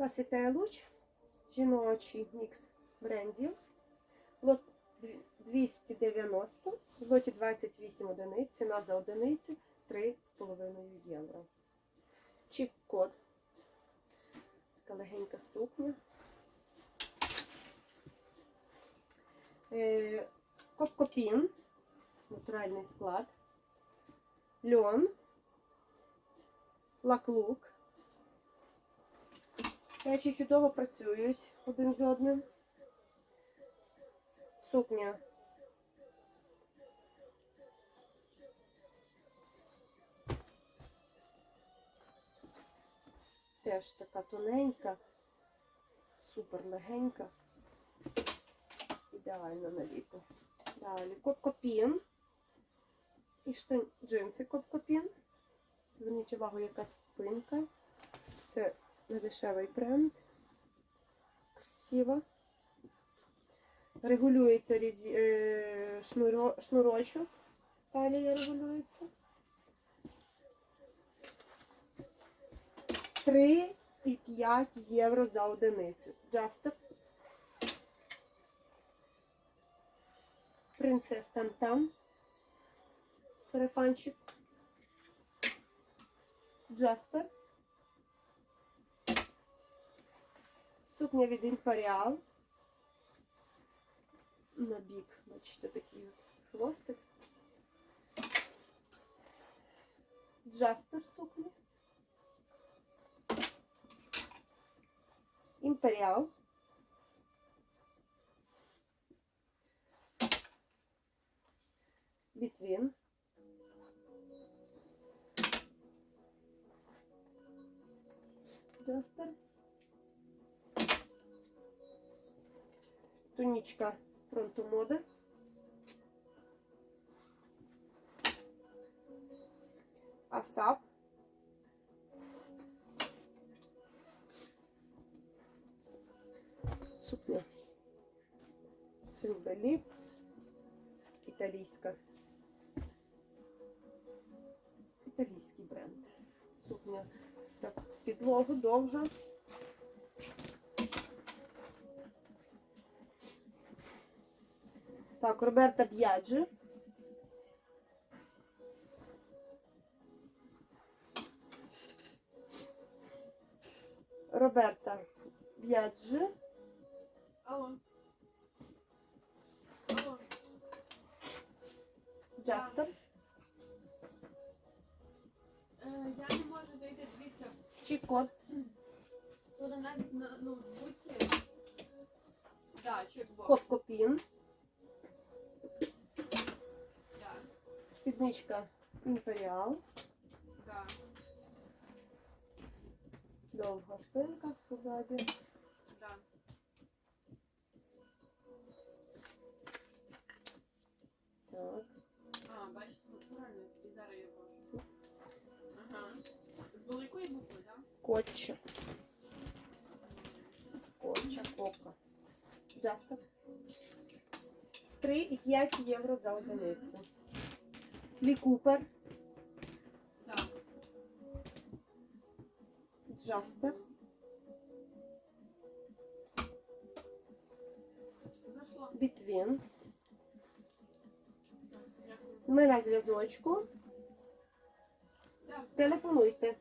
Вітає луч, жіночий мікс брендів. Лот 290, в лоті 28 одиниць, ціна за одиницю 3,5 євро. Чіп-код. Така легенька сукня. Е, Копкопін, натуральний склад. Льон. Лаклук. Речі чудово працюють один з одним. Сукня. Теж така тоненька, супер легенька. Ідеально на літо. Далі копкопін. І штан... джинси копкопін. Зверніть увагу, яка спинка. Це недешевий бренд. Красиво. Регулюється різ... е, шнуро... шнурочок. Талія регулюється. 3,5 євро за одиницю. Джастер. Принцес Тантам. Сарафанчик. Джастер. Сукня від Імперіал. На бік, бачите, такий хвостик. Джастер сукня. Імперіал. Бітвін. Джастер. Тунічка з фронту моди. Асап. Сукня. Сильбелі. Італійська. Італійський бренд. Сукня в підлогу довга. Так, Роберта Б'яджі. Роберта Б'яджі. Алло. Алло. Джастер. Я не можу дойти, дивіться. Чік-код. Тут навіть на ноутбуці. Да, чекбокс. Копкопін. Спідничка Імперіал. да. Довга спинка позаді. Да. Так. А, бачите, тут правильно, і зараз я. Ага. З великої букви, так? Да? Котча. Котча, кока. Джастер. 3,5 євро за одиницю. Лі Купер. Джастер. Бітвін. Ми на зв'язочку. Телефонуйте.